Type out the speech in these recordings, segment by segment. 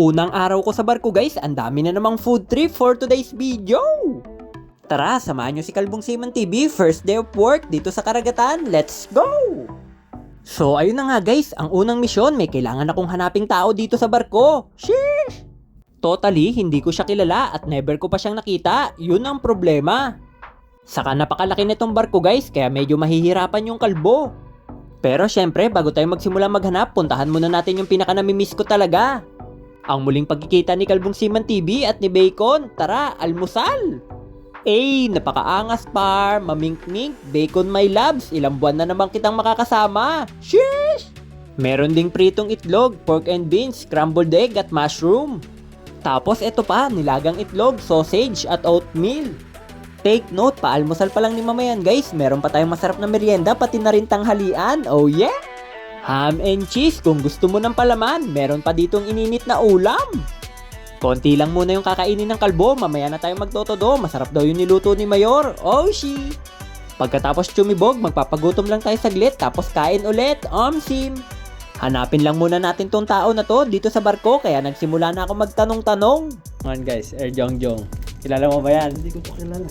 Unang araw ko sa barko guys, ang dami na namang food trip for today's video! Tara, samahan nyo si Kalbong Seaman TV, first day of work dito sa karagatan, let's go! So ayun na nga guys, ang unang misyon, may kailangan akong hanaping tao dito sa barko. Sheesh! Totally, hindi ko siya kilala at never ko pa siyang nakita, yun ang problema. Saka napakalaki nitong barko guys, kaya medyo mahihirapan yung kalbo. Pero syempre, bago tayo magsimula maghanap, puntahan muna natin yung pinaka namimiss ko talaga. Ang muling pagkikita ni Kalbong Siman TV at ni Bacon, tara, almusal! Eh, napakaangas par, mamink-mink, Bacon my loves, ilang buwan na naman kitang makakasama. Sheesh! Meron ding pritong itlog, pork and beans, scrambled egg at mushroom. Tapos eto pa, nilagang itlog, sausage at oatmeal. Take note, paalmusal pa lang ni mamayan guys, meron pa tayong masarap na merienda pati na rin tanghalian, oh yeah! Ham and cheese kung gusto mo ng palaman, meron pa ditong ininit na ulam. Konti lang muna yung kakainin ng kalbo, mamaya na tayo magtotodo, masarap daw yung niluto ni Mayor, oh she! Pagkatapos tumibog, magpapagutom lang tayo saglit, tapos kain ulit, omsim! Hanapin lang muna natin tong tao na to dito sa barko, kaya nagsimula na ako magtanong-tanong. Man guys, Er Jongjong, kilala mo ba yan? Hindi ko pa kilala.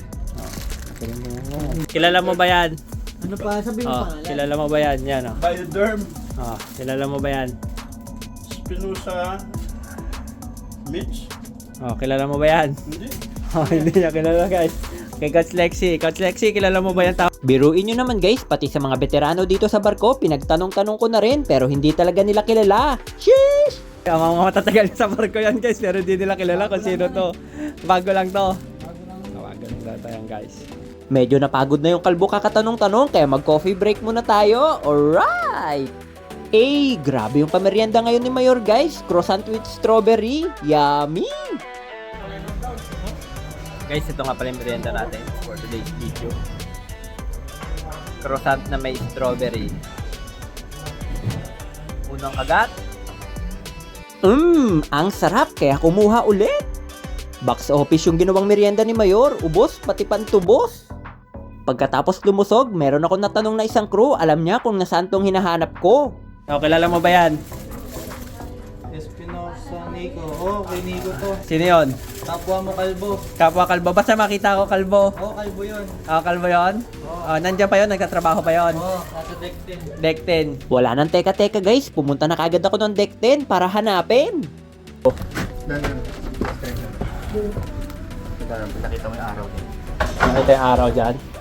Kilala mo ba yan? Ano pa? Sabi mo Oh, pangalan. kilala mo ba yan? Yan oh. Bioderm, Oh, kilala mo ba yan? Spinoza, Mitch, Oh, kilala mo ba yan? hindi. Oh, hindi niya kilala guys. Kay Coach Lexi. Coach Lexi, kilala mo ba yan tao? Biruin nyo naman guys, pati sa mga veterano dito sa barko, pinagtanong-tanong ko na rin, pero hindi talaga nila kilala. Sheesh! Ang mga matatagal sa barko yan guys, pero hindi nila kilala kung sino to. Bago lang to. Bago lang to yan guys. Medyo napagod na yung kalbo kakatanong-tanong, kaya mag-coffee break muna tayo. Alright! Eh, grabe yung pamerienda ngayon ni Mayor guys. Croissant with strawberry. Yummy! Guys, ito nga pala yung merienda natin for today's video. Croissant na may strawberry. Unang kagat. Mmm, ang sarap kaya kumuha ulit. Box office yung ginawang merienda ni Mayor, ubos pati pantubos. Pagkatapos lumusog, meron ako natanong na isang crew, alam niya kung nasaan tong hinahanap ko. O, kilala mo ba yan? Espinosa Nico. Oh, kay Nico to. Sino yon? Kapwa mo kalbo. Kapwa kalbo. Basta makita ko kalbo. Oh, kalbo yun. Ah, kalbo yon? Oh, nandiyan pa yon, nagtatrabaho pa yon. Oh, nasa deck 10. Deck 10. Wala nang teka-teka guys, pumunta na kagad ako ng deck 10 para hanapin. Pinakita mo yung araw din. Ito yung araw dyan.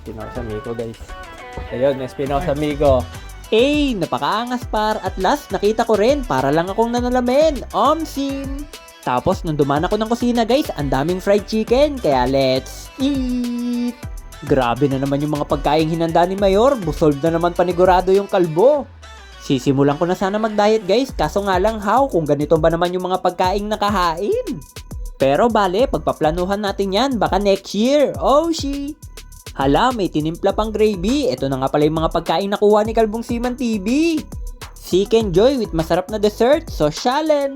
Espinosa Migo guys. Ayun, Espinosa Migo. Eh, napakaangas par. At last, nakita ko rin. Para lang akong nanalamin. Omsim! Tapos, nung dumaan ako ng kusina guys, ang daming fried chicken. Kaya let's eat! Grabe na naman yung mga pagkain hinanda ni Mayor. Busog na naman panigurado yung kalbo. Sisimulan ko na sana mag-diet guys. Kaso nga lang how kung ganito ba naman yung mga pagkain nakahain. Pero bale, pagpaplanuhan natin yan, baka next year. Oh, she! Hala, may tinimpla pang gravy. Ito na nga pala yung mga pagkain nakuha ni Kalbong Siman TV. Seek and Joy with masarap na dessert, so shalen.